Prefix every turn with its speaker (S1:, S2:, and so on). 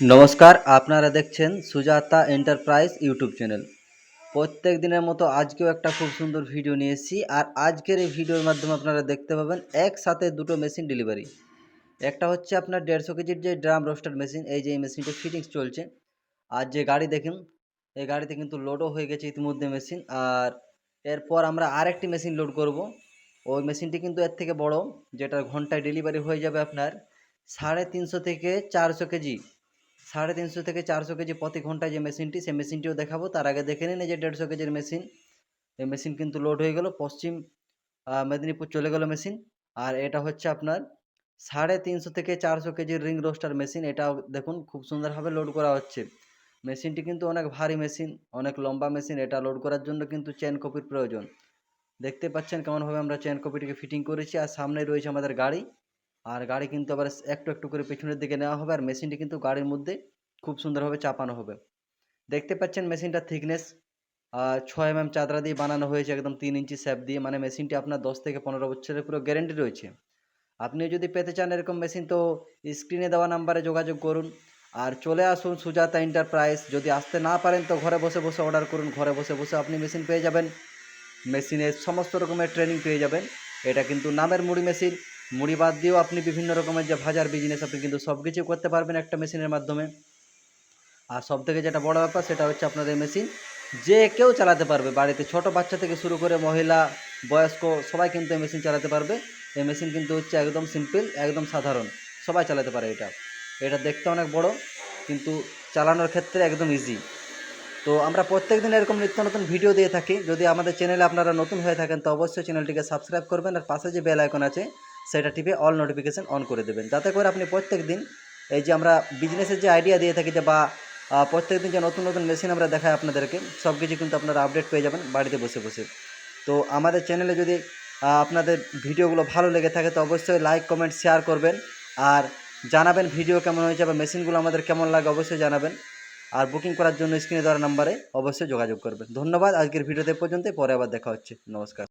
S1: নমস্কার, আপনারা দেখছেন সুজাতা এন্টারপ্রাইজ ইউটিউব চ্যানেল। প্রত্যেক দিনের মতো আজকেও একটা খুব সুন্দর ভিডিও নিয়ে এসেছি, আর আজকের এই ভিডিওর মাধ্যমে আপনারা দেখতে পাবেন একসাথে দুটো মেশিন ডেলিভারি। একটা হচ্ছে আপনার দেড়শো কেজির যে ড্রাম রোস্টার মেশিন, এই যে এই মেশিনটা ফিটিংস চলছে। আর যে গাড়ি দেখুন, এই গাড়িতে কিন্তু লোডও হয়ে গেছে ইতিমধ্যে মেশিন, আর এরপর আমরা আরেকটি মেশিন লোড করব। ওই মেশিনটি কিন্তু এর থেকে বড়, যেটা ঘন্টায় ডেলিভারি হয়ে যাবে আপনার সাড়ে তিনশো থেকে চারশো কেজি। সাড়ে তিনশো থেকে চারশো কেজি প্রতি ঘন্টায় যে মেশিনটি, সেই মেশিনটিও দেখাবো। তার আগে দেখে নিন যে দেড়শো কেজির মেশিন। এই মেশিন কিন্তু লোড হয়ে গেল, পশ্চিম মেদিনীপুর চলে গেল মেশিন। আর এটা হচ্ছে আপনার সাড়ে তিনশো থেকে চারশো কেজির রিং রোস্টার মেশিন। এটাও দেখুন খুব সুন্দরভাবে লোড করা হচ্ছে। মেশিনটি কিন্তু অনেক ভারী মেশিন, অনেক লম্বা মেশিন। এটা লোড করার জন্য কিন্তু চেন কপির প্রয়োজন। দেখতে পাচ্ছেন কেমনভাবে আমরা চেন কপিটিকে ফিটিং করেছি। আর সামনে রয়েছে আমাদের গাড়ি। আর গাড়ি কিন্তু আবার একটু একটু করে পেছনের দিকে নেওয়া হবে আর মেশিনটি কিন্তু গাড়ির মধ্যে খুব সুন্দরভাবে চাপানো হবে। দেখতে পাচ্ছেন মেশিনটার থিকনেস ছয় এম এম চাদরা দিয়ে বানানো হয়েছে, একদম তিন ইঞ্চি স্যাপ দিয়ে। মানে মেশিনটি আপনার দশ থেকে পনেরো বছরের পুরো গ্যারেন্টি রয়েছে। আপনি যদি পেতে চান এরকম মেশিন, তো স্ক্রিনে দেওয়া নাম্বারে যোগাযোগ করুন। আর চলে আসুন সুজাতা এন্টারপ্রাইজ যদি আসতে না পারেন, তো ঘরে বসে বসে অর্ডার করুন। ঘরে বসে বসে আপনি মেশিন পেয়ে যাবেন। মেশিনের সমস্ত রকমের ট্রেনিং পেয়ে যাবেন। এটা কিন্তু নামের মুড়ি মেশিন। মুড়ি বাদ দিয়েও আপনি বিভিন্ন রকমের যে ভাজার বিজনেস আপনি কিন্তু সব কিছু করতে পারবেন একটা মেশিনের মাধ্যমে। আর সব থেকে যেটা বড় ব্যাপার, সেটা হচ্ছে আপনাদের মেশিন যে কেউ চালাতে পারবে। বাড়িতে ছোট বাচ্চা থেকে শুরু করে মহিলা, বয়স্ক, সবাই কিন্তু এই মেশিন চালাতে পারবে। এই মেশিন কিন্তু হচ্ছে একদম সিম্পল একদম সাধারণ। সবাই চালাতে পারে এটা। এটা দেখতে অনেক বড়, কিন্তু চালানোর ক্ষেত্রে একদম ইজি তো আমরা প্রত্যেক দিন এরকম নিত্য নতুন ভিডিও দিয়ে থাকি। যদি আমাদের চ্যানেলে আপনারা নতুন হয়ে থাকেন, তো অবশ্যই চ্যানেলটিকে সাবস্ক্রাইব করবেন। আর পাশে যে বেল আইকন আছে সেটা টিপে অল নোটিফিকেশন অন করে দেবেন। যাতে করে আপনি প্রত্যেক দিন এই যে আমরা বিজনেসের যে আইডিয়া দিয়ে থাকি যে বা প্রত্যেক দিন যে নতুন নতুন মেশিন আমরা দেখাই আপনাদেরকে সব কিছু কিন্তু আপনারা আপডেট পেয়ে যাবেন বাড়িতে বসে বসে। তো আমাদের চ্যানেলে যদি আপনাদের ভিডিওগুলো ভালো লেগে থাকে তো অবশ্যই লাইক কমেন্ট শেয়ার করবেন। আর জানাবেন ভিডিও কেমন হয়েছে বা মেশিনগুলো আমাদের কেমন লাগে অবশ্যই জানাবেন। আর বুকিং করার জন্য স্ক্রিনে দেওয়ার নাম্বারে অবশ্যই যোগাযোগ করবেন। ধন্যবাদ, আজকের ভিডিওতে পর্যন্ত পরে আবার দেখা হচ্ছে। নমস্কার।